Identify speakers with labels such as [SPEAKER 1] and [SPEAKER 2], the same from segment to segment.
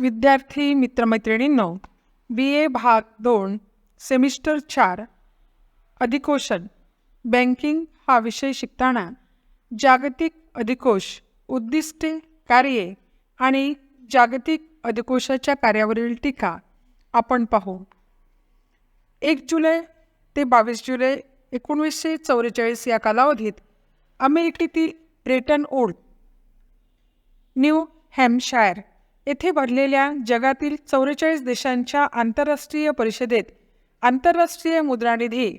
[SPEAKER 1] विद्यार्थी मित्रमैत्रिणींनो बी ए भाग दोन सेमिस्टर चार अधिकोशन बँकिंग हा विषय शिकताना जागतिक अधिकोष उद्दिष्टे कार्ये आणि जागतिक अधिकोषाच्या कार्यावरील टीका आपण पाहू. एक जुलै ते बावीस जुलै एकोणीसशे चौवेचाळीस या कालावधीत अमेरिकेतील ब्रेटन ओल्ड न्यू हॅम्पशायर येथे भरलेल्या जगातील चौवेचाळीस देशांच्या आंतरराष्ट्रीय परिषदेत आंतरराष्ट्रीय मुद्रानिधी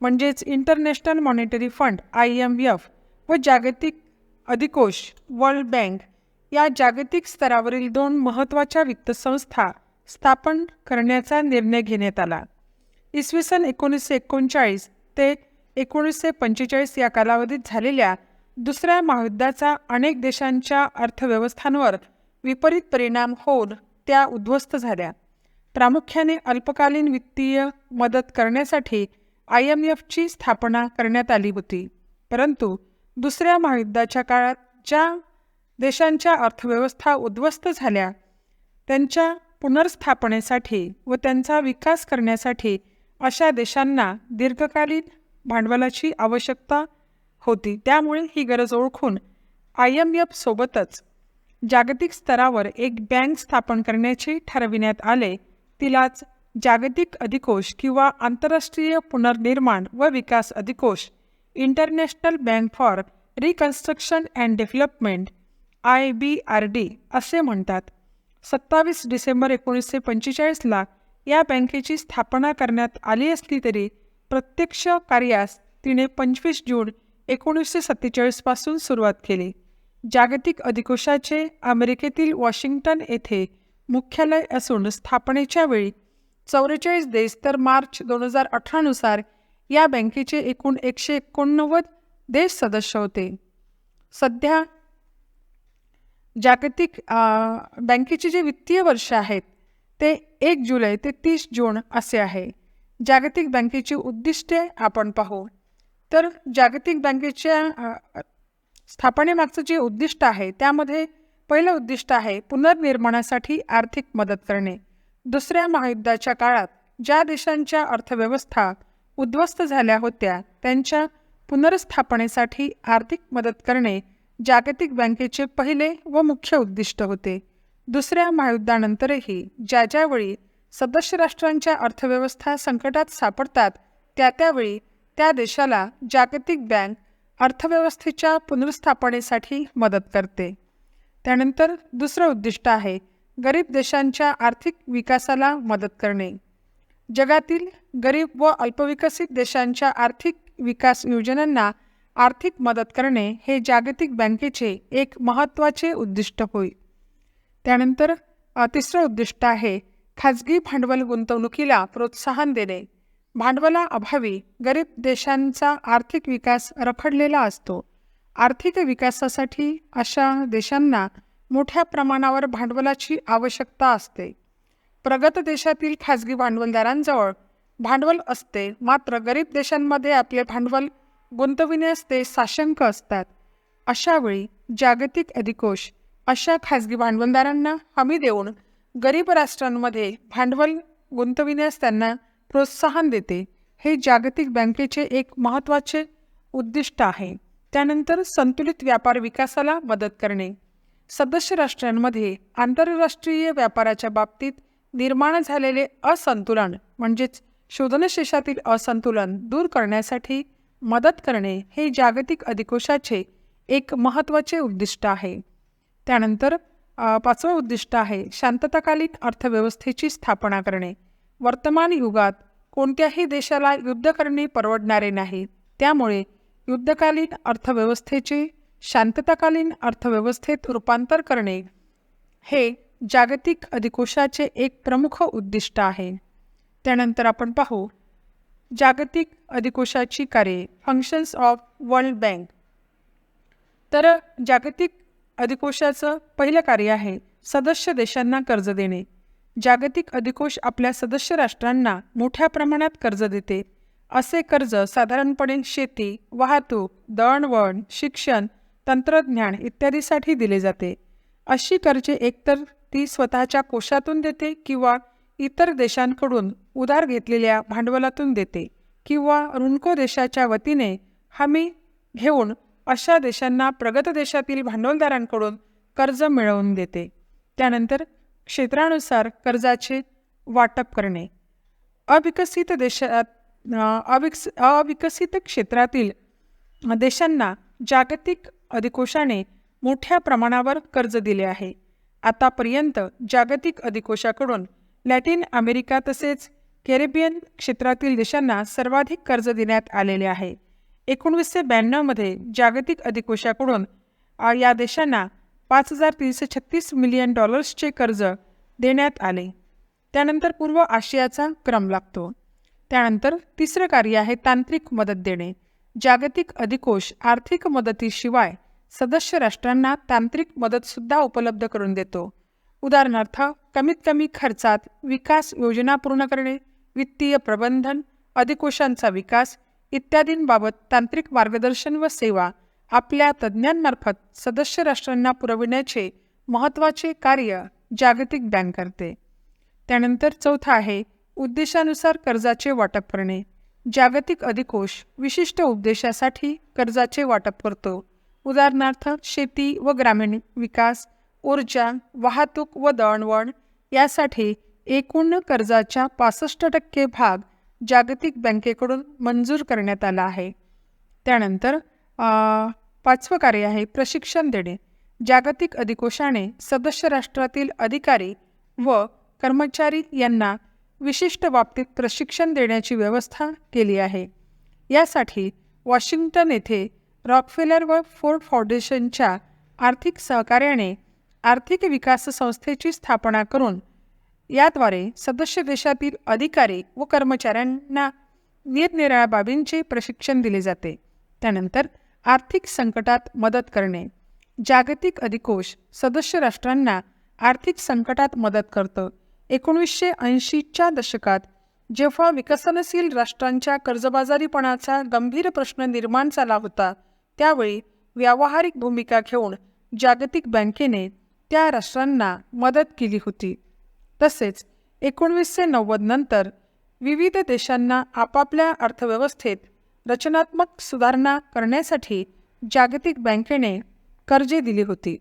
[SPEAKER 1] म्हणजेच international monetary fund I M F व जागतिक अधिकोष वर्ल्ड बँक या जागतिक स्तरावरील दोन महत्त्वाच्या वित्तसंस्था स्थापन करण्याचा निर्णय घेण्यात आला. इसवी सन एकोणीसशे एकोणचाळीस ते एकोणीसशे पंचेचाळीस या कालावधीत झालेल्या दुसऱ्या महायुद्धाचा अनेक देशांच्या अर्थव्यवस्थांवर विपरीत परिणाम होऊन त्या उद्ध्वस्त झाल्या. प्रामुख्याने अल्पकालीन वित्तीय मदत करण्यासाठी आय एम एफची स्थापना करण्यात आली होती. परंतु दुसऱ्या महायुद्धाच्या काळात ज्या देशांच्या अर्थव्यवस्था उद्ध्वस्त झाल्या त्यांच्या पुनर्स्थापनेसाठी व त्यांचा विकास करण्यासाठी अशा देशांना दीर्घकालीन भांडवलाची आवश्यकता होती. त्यामुळे ही गरज ओळखून आय एम एफ सोबतच जागतिक स्तरावर एक बँक स्थापन करण्याचे ठरविण्यात आले. तिलाच जागतिक अधिकोष किंवा आंतरराष्ट्रीय पुनर्निर्माण व विकास अधिकोष international bank for reconstruction and development I B R D असे म्हणतात. सत्तावीस डिसेंबर एकोणीसशे पंचेचाळीसला या बँकेची स्थापना करण्यात आली असली तरी प्रत्यक्ष कार्यास तिने पंचवीस जून एकोणीसशे सत्तेचाळीसपासून सुरुवात केली. जागतिक अधिकोशाचे अमेरिकेतील वॉशिंग्टन येथे मुख्यालय असून स्थापनेच्या वेळी चौवेचाळीस देश तर मार्च दोन हजार अठरानुसार या बँकेचे एकूण एकशे एकोणनव्वद देश सदस्य होते. सध्या जागतिक बँकेचे जे वित्तीय वर्ष आहेत ते एक जुलै ते तीस जून असे आहे. जागतिक बँकेची उद्दिष्टे आपण पाहू. तर जागतिक बँकेच्या स्थापनेमागचं जे उद्दिष्ट आहे त्यामध्ये पहिलं उद्दिष्ट आहे पुनर्निर्माणासाठी आर्थिक मदत करणे. दुसऱ्या महायुद्धाच्या काळात ज्या देशांच्या अर्थव्यवस्था उद्ध्वस्त झाल्या होत्या त्यांच्या पुनर्स्थापनेसाठी आर्थिक मदत करणे जागतिक बँकेचे पहिले व मुख्य उद्दिष्ट होते. दुसऱ्या महायुद्धानंतरही ज्या ज्यावेळी सदस्य राष्ट्रांच्या अर्थव्यवस्था संकटात सापडतात त्या त्यावेळी त्या देशाला जागतिक बँक अर्थव्यवस्थेच्या पुनर्स्थापनेसाठी मदत करते. त्यानंतर दुसरं उद्दिष्ट आहे गरीब देशांच्या आर्थिक विकासाला मदत करणे. जगातील गरीब व अल्पविकसित देशांच्या आर्थिक विकास योजनांना आर्थिक मदत करणे हे जागतिक बँकेचे एक महत्त्वाचे उद्दिष्ट होय. त्यानंतर तिसरं उद्दिष्ट आहे खाजगी भांडवल गुंतवणुकीला प्रोत्साहन देणे. भांडवलाअभावी गरीब देशांचा आर्थिक विकास रखडलेला असतो. आर्थिक विकासासाठी अशा देशांना मोठ्या प्रमाणावर भांडवलाची आवश्यकता असते. प्रगत देशातील खाजगी भांडवलदारांजवळ भांडवल असते मात्र गरीब देशांमध्ये आपले भांडवल गुंतविण्यास ते साशंक असतात. अशावेळी जागतिक अधिकोष अशा खाजगी भांडवलदारांना हमी देऊन गरीब राष्ट्रांमध्ये भांडवल गुंतविण्यास त्यांना प्रोत्साहन देते. हे जागतिक बँकेचे एक महत्त्वाचे उद्दिष्ट आहे. त्यानंतर संतुलित व्यापार विकासाला मदत करणे. सदस्य राष्ट्रांमध्ये आंतरराष्ट्रीय व्यापाराच्या बाबतीत निर्माण झालेले असंतुलन म्हणजेच शोधनशेषातील असंतुलन दूर करण्यासाठी मदत करणे हे जागतिक अधिकोषाचे एक महत्त्वाचे उद्दिष्ट आहे. त्यानंतर पाचवं उद्दिष्ट आहे शांतताकालीन अर्थव्यवस्थेची स्थापना करणे. वर्तमान युगात कोणत्याही देशाला युद्ध करणे परवडणारे नाही. त्यामुळे युद्धकालीन अर्थव्यवस्थेचे शांतताकालीन अर्थव्यवस्थेत रूपांतर करणे हे जागतिक अधिकोषाचे एक प्रमुख उद्दिष्ट आहे. त्यानंतर आपण पाहू. जागतिक अधिकोषाची कार्ये फंक्शन्स ऑफ वर्ल्ड बँक तर जागतिक अधिकोषाचं पहिलं कार्य आहे सदस्य देशांना कर्ज देणे. जागतिक अधिकोष आपल्या सदस्य राष्ट्रांना मोठ्या प्रमाणात कर्ज देते. असे कर्ज साधारणपणे शेती वाहतूक दळणवळण शिक्षण तंत्रज्ञान इत्यादीसाठी दिले जाते. अशी कर्जे एकतर ती स्वतःच्या कोशातून देते किंवा इतर देशांकडून उधार घेतलेल्या भांडवलातून देते किंवा ऋणको देशाच्या वतीने हमी घेऊन अशा देशांना प्रगत देशातील भांडवलदारांकडून कर्ज मिळवून देते. त्यानंतर क्षेत्रानुसार कर्जाचे वाटप करणे. अविकसित देशात अविकस अविकसित क्षेत्रातील देशांना जागतिक अधिकोषाने मोठ्या प्रमाणावर कर्ज दिले आहे. आतापर्यंत जागतिक अधिकोषाकडून लॅटिन अमेरिका तसेच कॅरेबियन क्षेत्रातील देशांना सर्वाधिक कर्ज देण्यात आलेले आहे. एकोणीसशे ब्याण्णवमध्ये जागतिक अधिकोषाकडून या देशांना पाच हजार तीनशे छत्तीस मिलियन डॉलर्सचे कर्ज देण्यात आले. त्यानंतर पूर्व आशियाचा क्रम लागतो. त्यानंतर तिसरं कार्य आहे तांत्रिक मदत देणे. जागतिक अधिकोष आर्थिक मदतीशिवाय सदस्य राष्ट्रांना तांत्रिक मदतसुद्धा उपलब्ध करून देतो. उदाहरणार्थ कमीत कमी खर्चात विकास योजना पूर्ण करणे वित्तीय प्रबंधन अधिकोषांचा विकास इत्यादींबाबत तांत्रिक मार्गदर्शन व सेवा आपल्या तज्ज्ञांमार्फत सदस्य राष्ट्रांना पुरविण्याचे महत्त्वाचे कार्य जागतिक बँक करते. त्यानंतर चौथा आहे उद्देशानुसार कर्जाचे वाटप करणे. जागतिक अधिकोष विशिष्ट उद्देशासाठी कर्जाचे वाटप करतो. उदाहरणार्थ शेती व ग्रामीण विकास ऊर्जा वाहतूक व दळणवळण यासाठी एकूण कर्जाच्या पासष्ट टक्के भाग जागतिक बँकेकडून मंजूर करण्यात आला आहे. त्यानंतर पाचवं कार्य आहे प्रशिक्षण देणे. जागतिक अधिकोषाने सदस्य राष्ट्रातील अधिकारी व कर्मचारी यांना विशिष्ट बाबतीत प्रशिक्षण देण्याची व्यवस्था केली आहे. यासाठी वॉशिंग्टन येथे रॉकफेलर व फोर्ड फाउंडेशनच्या आर्थिक सहकार्याने आर्थिक विकास संस्थेची स्थापना करून याद्वारे सदस्य देशातील अधिकारी व कर्मचाऱ्यांना निरनिराळ्या बाबींचे प्रशिक्षण दिले जाते. त्यानंतर आर्थिक संकटात मदत करणे. जागतिक अधिकोष सदस्य राष्ट्रांना आर्थिक संकटात मदत करतं. एकोणीसशे ऐंशीच्या दशकात जेव्हा विकसनशील राष्ट्रांच्या कर्जबाजारीपणाचा गंभीर प्रश्न निर्माण झाला होता त्यावेळी व्यावहारिक भूमिका घेऊन जागतिक बँकेने त्या राष्ट्रांना मदत केली होती. तसेच एकोणवीसशे नव्वद नंतर विविध देशांना आपापल्या अर्थव्यवस्थेत रचनात्मक सुधारणा करण्यासाठी जागतिक बँकेने कर्जे दिली होती.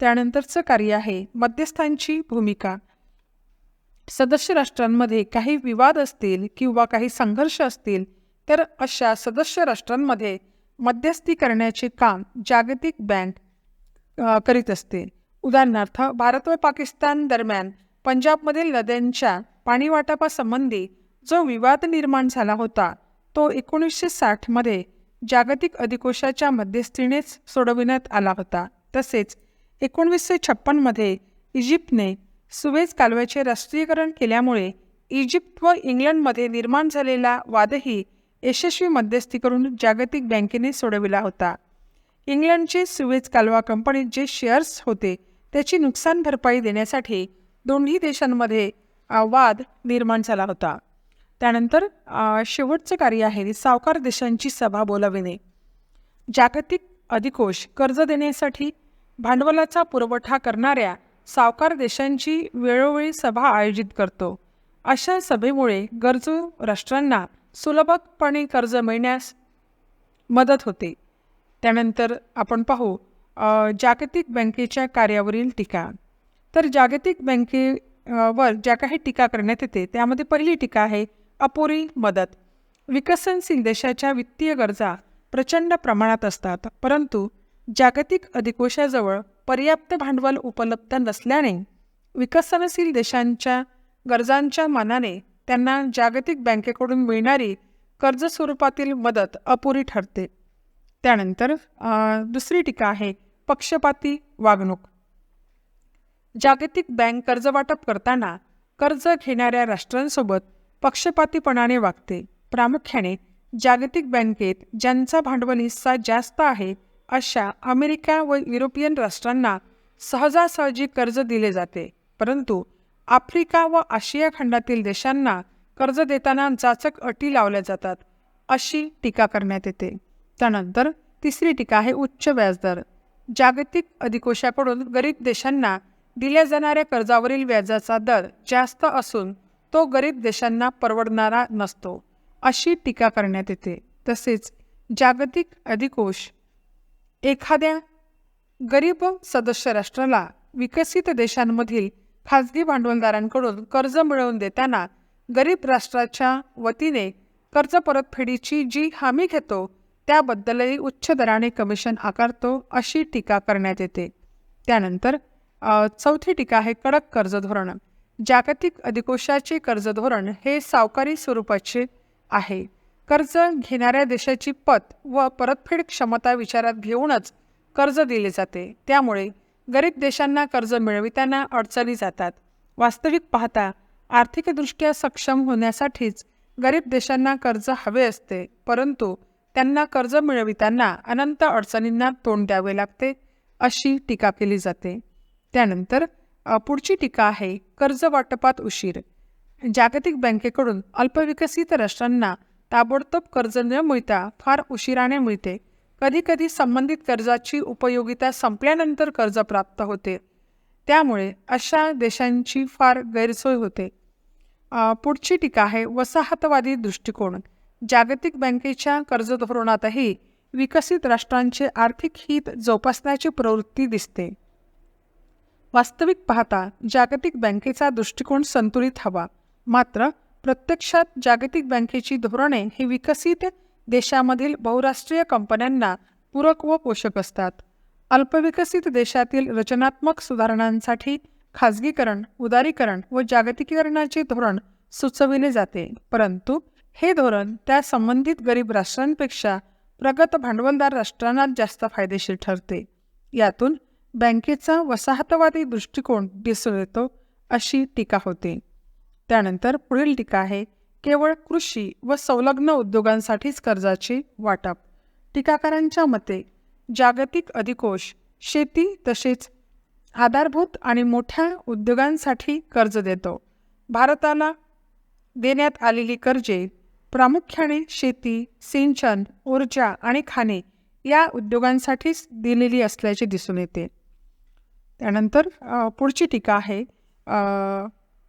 [SPEAKER 1] त्यानंतरचं कार्य आहे मध्यस्थांची भूमिका. सदस्य राष्ट्रांमध्ये काही विवाद असतील किंवा काही संघर्ष असतील तर अशा सदस्य राष्ट्रांमध्ये मध्यस्थी करण्याचे काम जागतिक बँक करीत असते. उदाहरणार्थ भारत व पाकिस्तान दरम्यान पंजाबमधील नद्यांच्या पाणी वाटपासंबंधी जो विवाद निर्माण झाला होता तो एकोणीसशे साठमध्ये जागतिक अधिकोषाच्या मध्यस्थीनेच सोडविण्यात आला होता. तसेच एकोणवीसशे छप्पनमध्ये इजिप्तने सुवेज कालव्याचे राष्ट्रीयकरण केल्यामुळे इजिप्त व इंग्लंडमध्ये निर्माण झालेला वादही यशस्वी मध्यस्थी करून जागतिक बँकेने सोडविला होता. इंग्लंडचे सुवेज कालवा कंपनीत जे शेअर्स होते त्याची नुकसान भरपाई देण्यासाठी दोन्ही देशांमध्ये वाद निर्माण झाला होता. त्यानंतर शेवटचे शेवटचं कार्य आहे सावकार देशांची सभा बोलाविणे. जागतिक अधिकोष कर्ज देण्यासाठी भांडवलाचा पुरवठा करणाऱ्या सावकार देशांची वेळोवेळी सभा आयोजित करतो. अशा सभेमुळे गरजू राष्ट्रांना सुलभपणे कर्ज मिळण्यास मदत होते. त्यानंतर आपण पाहू जागतिक बँकेच्या कार्यावरील टीका. तर जागतिक बँकेवर ज्या काही टीका करण्यात येते त्यामध्ये पहिली टीका आहे अपुरी मदत. विकसनशील देशाच्या वित्तीय गरजा प्रचंड प्रमाणात असतात परंतु जागतिक अधिकोशाजवळ पर्याप्त भांडवल उपलब्ध नसल्याने विकसनशील देशांच्या गरजांच्या मानाने त्यांना जागतिक बँकेकडून मिळणारी कर्ज स्वरूपातील मदत अपुरी ठरते. त्यानंतर दुसरी टीका आहे पक्षपाती वागणूक. जागतिक बँक कर्ज वाटप करताना कर्ज घेणाऱ्या राष्ट्रांसोबत पक्षपातीपणाने वागते. प्रामुख्याने जागतिक बँकेत ज्यांचा भांडवल हिस्सा जास्त आहे अशा अमेरिका व युरोपियन राष्ट्रांना सहजासहजी कर्ज दिले जाते. परंतु आफ्रिका व आशिया खंडातील देशांना कर्ज देताना जाचक अटी लावल्या जातात अशी टीका करण्यात येते. त्यानंतर तिसरी टीका आहे उच्च व्याजदर. जागतिक अधिकोशाकडून गरीब देशांना दिल्या जाणाऱ्या कर्जावरील व्याजाचा दर जास्त असून तो गरीब देशांना परवडणारा नसतो अशी टीका करण्यात येते. तसेच जागतिक अधिकोष एखाद्या गरीब सदस्य राष्ट्राला विकसित देशांमधील खाजगी भांडवलदारांकडून कर्ज मिळवून देताना गरीब राष्ट्राच्या वतीने कर्ज परतफेडीची जी हमी घेतो त्याबद्दलही उच्च दराने कमिशन आकारतो अशी टीका करण्यात येते. त्यानंतर चौथी टीका आहे कडक कर्ज धोरण. जागतिक अधिकोशाचे कर्ज धोरण हे सावकारी स्वरूपाचे आहे. कर्ज घेणाऱ्या देशाची पत व परतफेड क्षमता विचारात घेऊनच कर्ज दिले जाते. त्यामुळे गरीब देशांना कर्ज मिळविताना अडचणी जातात. वास्तविक पाहता आर्थिकदृष्ट्या सक्षम होण्यासाठीच गरीब देशांना कर्ज हवे असते परंतु त्यांना कर्ज मिळविताना अनंत अडचणींना तोंड द्यावे लागते अशी टीका केली जाते. त्यानंतर पुढची टीका आहे कर्ज वाटपात उशीर. जागतिक बँकेकडून अल्पविकसित राष्ट्रांना ताबडतोब कर्ज न मिळता फार उशिराने मिळते. कधीकधी संबंधित कर्जाची उपयोगिता संपल्यानंतर कर्ज प्राप्त होते. त्यामुळे अशा देशांची फार गैरसोय होते. पुढची टीका आहे वसाहतवादी दृष्टिकोन. जागतिक बँकेच्या कर्ज धोरणातही विकसित राष्ट्रांचे आर्थिक हित जोपासण्याची प्रवृत्ती दिसते. वास्तविक पाहता जागतिक बँकेचा दृष्टिकोन संतुलित हवा. मात्र प्रत्यक्षात जागतिक बँकेची धोरणे ही विकसित देशामधील बहुराष्ट्रीय कंपन्यांना पूरक व पोषक असतात. अल्पविकसित देशातील रचनात्मक सुधारणांसाठी खाजगीकरण उदारीकरण व जागतिकीकरणाचे धोरण सुचविले जाते. परंतु हे धोरण त्या संबंधित गरीब राष्ट्रांपेक्षा प्रगत भांडवलदार राष्ट्रांना जास्त फायदेशीर ठरते. यातून बँकेचा वसाहतवादी दृष्टिकोन दिसून येतो अशी टीका होते. त्यानंतर पुढील टीका आहे केवळ कृषी व संलग्न उद्योगांसाठीच कर्जाचे वाटप. टीकाकारांच्या मते जागतिक अधिकोष शेती तसेच आधारभूत आणि मोठ्या उद्योगांसाठी कर्ज देतो. भारताला देण्यात आलेली कर्जे प्रामुख्याने शेती सिंचन ऊर्जा आणि खाणे या उद्योगांसाठीच दिलेली असल्याचे दिसून येते. त्यानंतर पुढची टीका आहे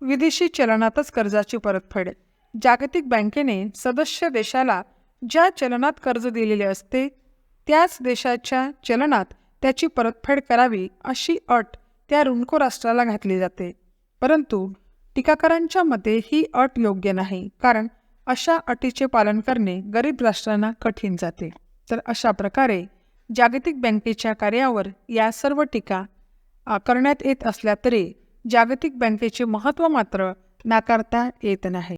[SPEAKER 1] विदेशी चलनातच कर्जाची परतफेड. जागतिक बँकेने सदस्य देशाला ज्या चलनात कर्ज दिलेले असते त्याच देशाच्या चलनात त्याची परतफेड करावी अशी अट त्या ऋणको राष्ट्राला घातली जाते. परंतु टीकाकारांच्या मते ही अट योग्य नाही कारण अशा अटीचे पालन करणे गरीब राष्ट्रांना कठीण जाते. तर अशा प्रकारे जागतिक बँकेच्या कार्यावर या सर्व टीका करण्यात येत असल्या तरी जागतिक बँकेचे महत्त्व मात्र नाकारता येत नाही.